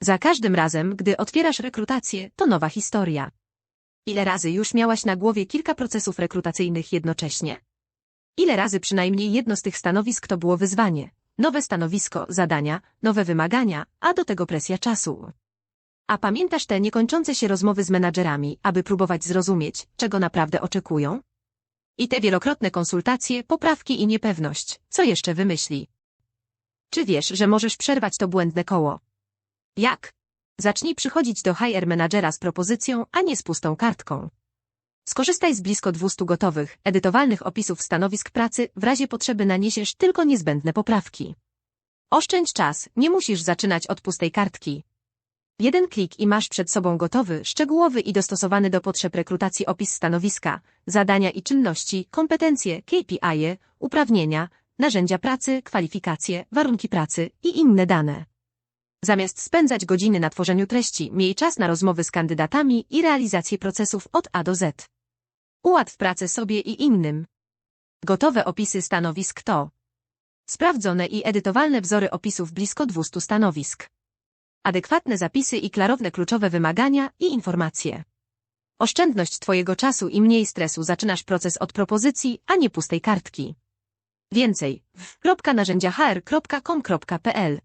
Za każdym razem, gdy otwierasz rekrutację, to nowa historia. Ile razy już miałaś na głowie kilka procesów rekrutacyjnych jednocześnie? Ile razy przynajmniej jedno z tych stanowisk to było wyzwanie? Nowe stanowisko, zadania, nowe wymagania, a do tego presja czasu. A pamiętasz te niekończące się rozmowy z menadżerami, aby próbować zrozumieć, czego naprawdę oczekują? I te wielokrotne konsultacje, poprawki i niepewność, co jeszcze wymyśli? Czy wiesz, że możesz przerwać to błędne koło? Jak? Zacznij przychodzić do HR menadżera z propozycją, a nie z pustą kartką. Skorzystaj z blisko 200 gotowych, edytowalnych opisów stanowisk pracy, w razie potrzeby naniesiesz tylko niezbędne poprawki. Oszczędź czas, nie musisz zaczynać od pustej kartki. Jeden klik i masz przed sobą gotowy, szczegółowy i dostosowany do potrzeb rekrutacji opis stanowiska, zadania i czynności, kompetencje, KPI, uprawnienia, narzędzia pracy, kwalifikacje, warunki pracy i inne dane. Zamiast spędzać godziny na tworzeniu treści, miej czas na rozmowy z kandydatami i realizację procesów od A do Z. Ułatw pracę sobie i innym. Gotowe opisy stanowisk to sprawdzone i edytowalne wzory opisów blisko 200 stanowisk. Adekwatne zapisy i klarowne kluczowe wymagania i informacje. Oszczędność Twojego czasu i mniej stresu zaczynasz proces od propozycji, a nie pustej kartki. Więcej w narzędziahr.com.pl